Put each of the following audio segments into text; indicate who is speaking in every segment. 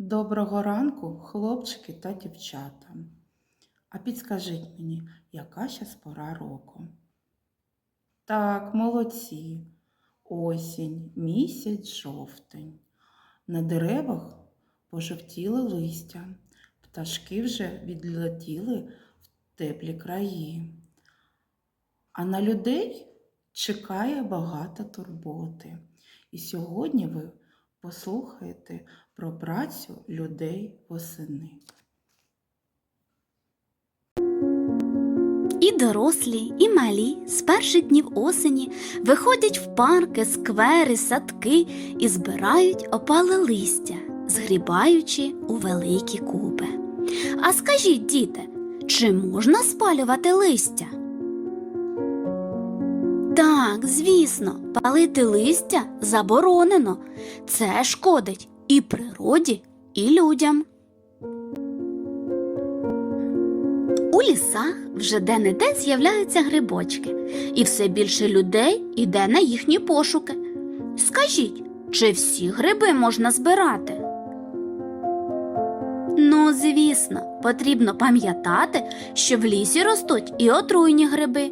Speaker 1: Доброго ранку, хлопчики та дівчата. А підскажіть мені, яка щас пора року? Так, молодці. Осінь, місяць жовтень. На деревах пожовтіли листя, пташки вже відлетіли в теплі краї. А на людей чекає багато турботи. І сьогодні ви послухаєте про працю людей восени.
Speaker 2: І дорослі, і малі з перших днів осені виходять в парки, сквери, садки і збирають опале листя, згрібаючи у великі купи. А скажіть, діти, чи можна спалювати листя? Так, звісно, палити листя заборонено. Це шкодить і природі, і людям. У лісах вже де-не-де з'являються грибочки, і все більше людей іде на їхні пошуки. Скажіть, чи всі гриби можна збирати? Звісно, потрібно пам'ятати, що в лісі ростуть і отруйні гриби,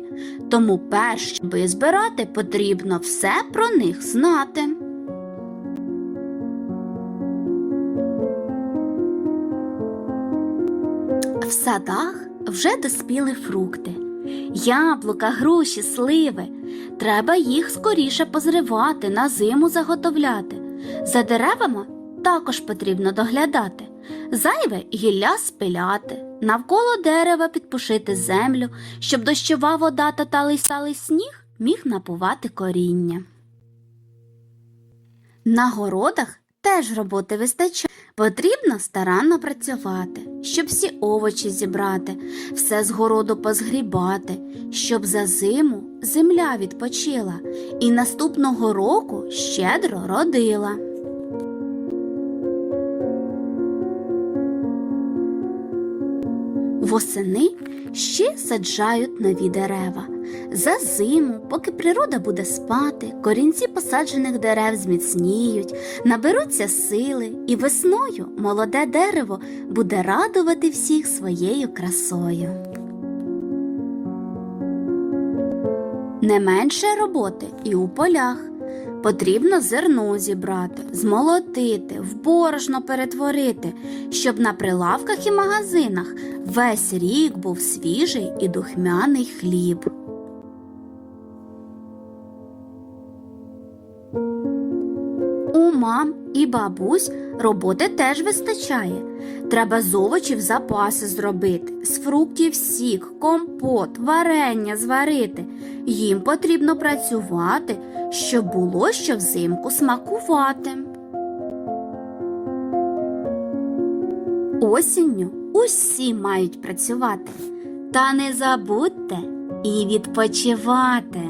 Speaker 2: тому перш щоби збирати, потрібно все про них знати. В садах вже доспіли фрукти. Яблука, груші, сливи. Треба їх скоріше позривати, на зиму заготовляти. За деревами також потрібно доглядати. Зайве гілля спиляти, навколо дерева підпушити землю, щоб дощова вода та талий сталий сніг міг напувати коріння. На городах теж роботи вистачає. Потрібно старанно працювати, щоб всі овочі зібрати, все з городу позгрібати, щоб за зиму земля відпочила і наступного року щедро родила. Восени ще саджають нові дерева. За зиму, поки природа буде спати, корінці посаджених дерев зміцніють, наберуться сили, і весною молоде дерево буде радувати всіх своєю красою. Не менше роботи і у полях. Потрібно зерно зібрати, змолотити, в борошно перетворити, щоб на прилавках і магазинах весь рік був свіжий і духмяний хліб. У мам і бабусь роботи теж вистачає. Треба з овочів запаси зробити, з фруктів сік, компот, варення зварити. Їм потрібно працювати, щоб було що взимку смакувати. Осінню усі мають працювати. Та не забудьте і відпочивати.